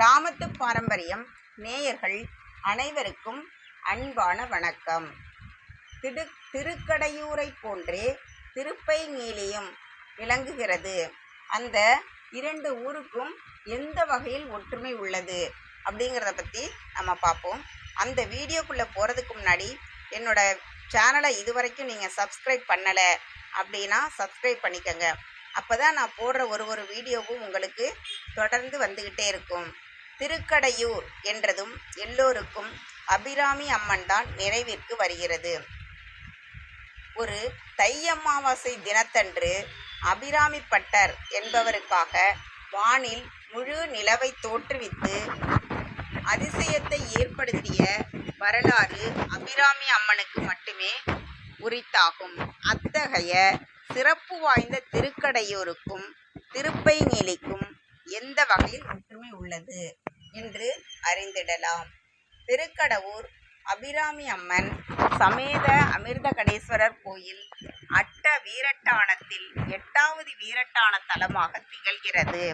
கிராமத்து பாரம்பரியம் நேயர்கள் அனைவருக்கும் அன்பான வணக்கம். திடு திருக்கடையூரை போன்றே திருப்பைநீலியும் விளங்குகிறது. அந்த இரண்டு ஊருக்கும் எந்த வகையில் ஒற்றுமை உள்ளது அப்படிங்கிறத பற்றி நம்ம பார்ப்போம். அந்த வீடியோக்குள்ளே போகிறதுக்கு முன்னாடி என்னோட சேனலை இதுவரைக்கும் நீங்கள் சப்ஸ்கிரைப் பண்ணலை அப்படின்னா சப்ஸ்கிரைப் பண்ணிக்கோங்க. அப்போ தான் நான் போடுற ஒரு ஒரு வீடியோவும் உங்களுக்கு தொடர்ந்து வந்துக்கிட்டே இருக்கும். திருக்கடையூர் என்றதும் எல்லோருக்கும் அபிராமி அம்மன் தான் நினைவிற்கு வருகிறது. ஒரு தை அமாவாசை தினத்தன்று அபிராமி பட்டர் என்பவருக்காக வானில் முழு நிலவை தோற்றுவித்து அதிசயத்தை ஏற்படுத்திய வரலாறு அபிராமி அம்மனுக்கு மட்டுமே உரித்தாகும். அத்தகைய சிறப்பு வாய்ந்த திருக்கடையூருக்கும் திருப்பைநீலிக்கும் எந்த வகையில் ஒற்றுமை உள்ளது? என்று அறிந்திடலாம். திருக்கடவூர் அபிராமி அம்மன் சமேத அமிர்தகடேஸ்வரர் கோயில் அட்ட வீரட்டானத்தில் எட்டாவது வீரட்டான தலமாக திகழ்கிறது.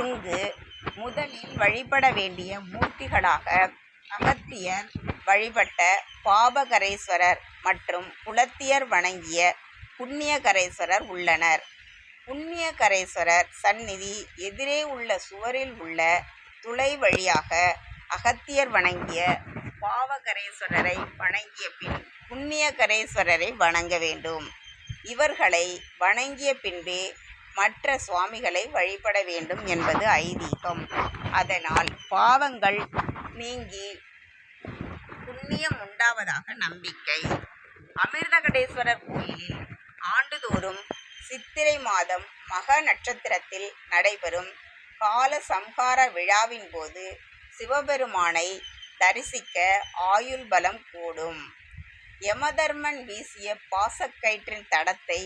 இங்கு முதலில் வழிபட வேண்டிய மூர்த்திகளாக அகத்தியர் வழிபட்ட பாபகரேஸ்வரர் மற்றும் குலத்தியர் வணங்கிய புண்ணியகரேஸ்வரர் உள்ளனர். புண்ணியகரேஸ்வரர் சந்நிதி எதிரே உள்ள சுவரில் உள்ள துளை வழியாக அகத்தியர் வணங்கிய பாவகரேஸ்வரரை வணங்கிய பின் புண்ணியகரேஸ்வரரை வணங்க வேண்டும். இவர்களை வணங்கிய பின்பே மற்ற சுவாமிகளை வழிபட வேண்டும் என்பது ஐதீகம். அதனால் பாவங்கள் நீங்கி புண்ணியம் உண்டாவதாக நம்பிக்கை. அமிர்தகடேஸ்வரர் கோயிலில் ஆண்டுதோறும் சித்திரை மாதம் மக நட்சத்திரத்தில் நடைபெறும் கால சம்ஹார விழாவின் போது சிவபெருமானை தரிசிக்க ஆயுள் பலம் கூடும். யமதர்மன் வீசிய பாசக்கயிற்றின் தடத்தை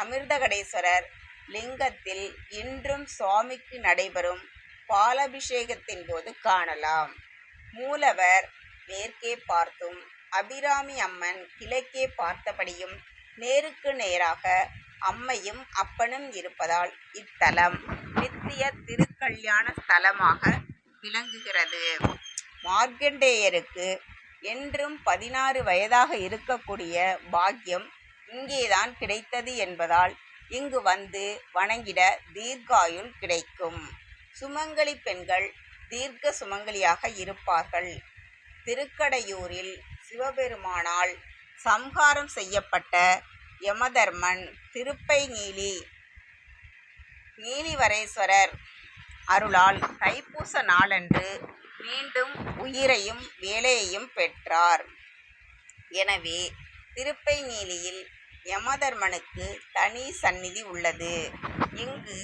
அமிர்தகடேஸ்வரர் லிங்கத்தில் இன்றும் சுவாமிக்கு நடைபெறும் பாலபிஷேகத்தின் போது காணலாம். மூலவர் மேற்கே பார்த்தும் அபிராமி அம்மன் கிழக்கே பார்த்தபடியும் நேருக்கு நேராக அம்மையும் அப்பனும் இருப்பதால் இத்தலம் நித்திய திருக்கல்யாண ஸ்தலமாக விளங்குகிறது. மார்க்கண்டேயருக்கு என்றும் பதினாறு வயதாக இருக்கக்கூடிய பாக்கியம் இங்கேதான் கிடைத்தது என்பதால் இங்கு வந்து வணங்கிட தீர்க்காயுள் கிடைக்கும். சுமங்கலி பெண்கள் தீர்க்க சுமங்கலியாக இருப்பார்கள். திருக்கடையூரில் சிவபெருமானால் சம்ஹாரம் செய்யப்பட்ட யமதர்மன் திருப்பை நீலி நீலிவரேஸ்வரர் அருளால் தைப்பூச நாளன்று மீண்டும் உயிரையும் வேலையையும் பெற்றார். எனவே திருப்பை நீலியில் யமதர்மனுக்கு தனி சந்நிதி உள்ளது. இங்கு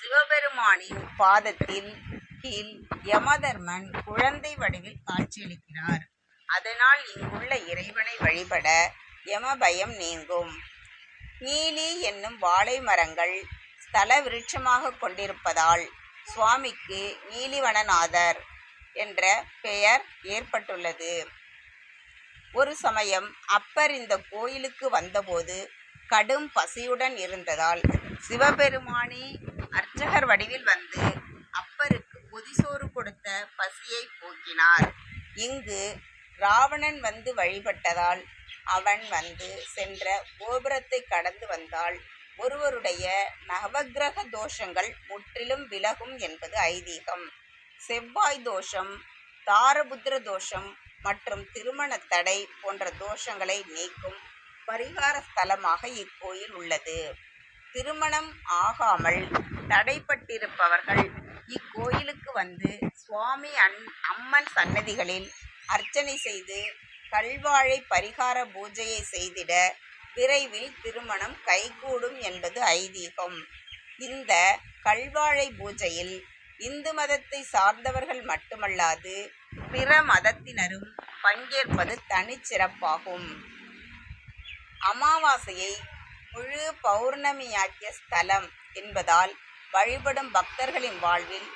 சிவபெருமானின் பாதத்தில் கீழ் யமதர்மன் குழந்தை வடிவில் காட்சியளிக்கிறார். அதனால் இங்குள்ள இறைவனை வழிபட யமபயம் நீங்கும். நீலி என்னும் வாழை மரங்கள் ஸ்தல விருட்சமாக கொண்டிருப்பதால் சுவாமிக்கு நீலிவனநாதர் என்ற பெயர் ஏற்பட்டுள்ளது. ஒரு சமயம் அப்பர் இந்த கோயிலுக்கு வந்தபோது கடும் பசியுடன் இருந்ததால் சிவபெருமானே அர்ச்சகர் வடிவில் வந்து அப்பருக்கு பொதிசோறு கொடுத்த பசியை போக்கினார். இங்கு ராவணன் வந்து வழிபட்டதால் அவன் வந்து சென்ற கோபுரத்தை கடந்து வந்தால் ஒருவருடைய நவக்கிரக தோஷங்கள் முற்றிலும் விலகும் என்பது ஐதீகம். செவ்வாய் தோஷம் தாரபுத்திர தோஷம் மற்றும் திருமண தடை போன்ற தோஷங்களை நீக்கும் பரிகார ஸ்தலமாக இக்கோயில் உள்ளது. திருமணம் ஆகாமல் தடைப்பட்டிருப்பவர்கள் இக்கோயிலுக்கு வந்து சுவாமி அன் அம்மன் சன்னதிகளில் அர்ச்சனை செய்து கல்வாழை பரிகார பூஜையை செய்திட விரைவில் திருமணம் கைகூடும் என்பது ஐதீகம். இந்த கல்வாழை பூஜையில் இந்து மதத்தை சார்ந்தவர்கள் மட்டுமல்லாது பிற மதத்தினரும் பங்கேற்பது தனிச்சிறப்பாகும் அமாவாசையை முழு பௌர்ணமியாக்கிய ஸ்தலம் என்பதால் வழிபடும் பக்தர்களின் வாழ்வில்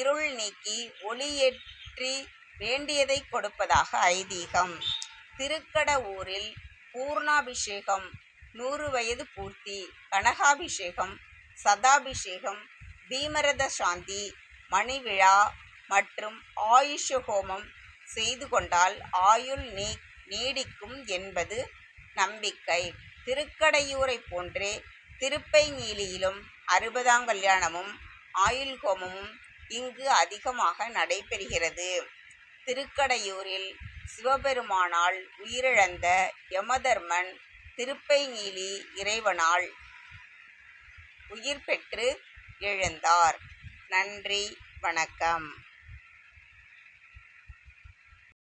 இருள் நீக்கி ஒளியேற்றி வேண்டியதை கொடுப்பதாக ஐதீகம். திருக்கடவூரில் பூர்ணாபிஷேகம் நூறு வயது பூர்த்தி கனகாபிஷேகம் சதாபிஷேகம் பீமரத சாந்தி மணிவிழா மற்றும் ஆயுஷ ஹோமம் செய்து கொண்டால் ஆயுள் நீ நீடிக்கும் என்பது நம்பிக்கை. திருக்கடையூரை போன்றே திருப்பைஞீலியிலும் அறுபதாம் கல்யாணமும் ஆயுள் ஹோமமும் இங்கு அதிகமாக நடைபெறுகிறது. திருக்கடையூரில் சிவபெருமானால் உயிரிழந்த யமதர்மன் திருப்பைஞீலி இறைவனால் உயிர் பெற்று எழுந்தார். நன்றி வணக்கம்.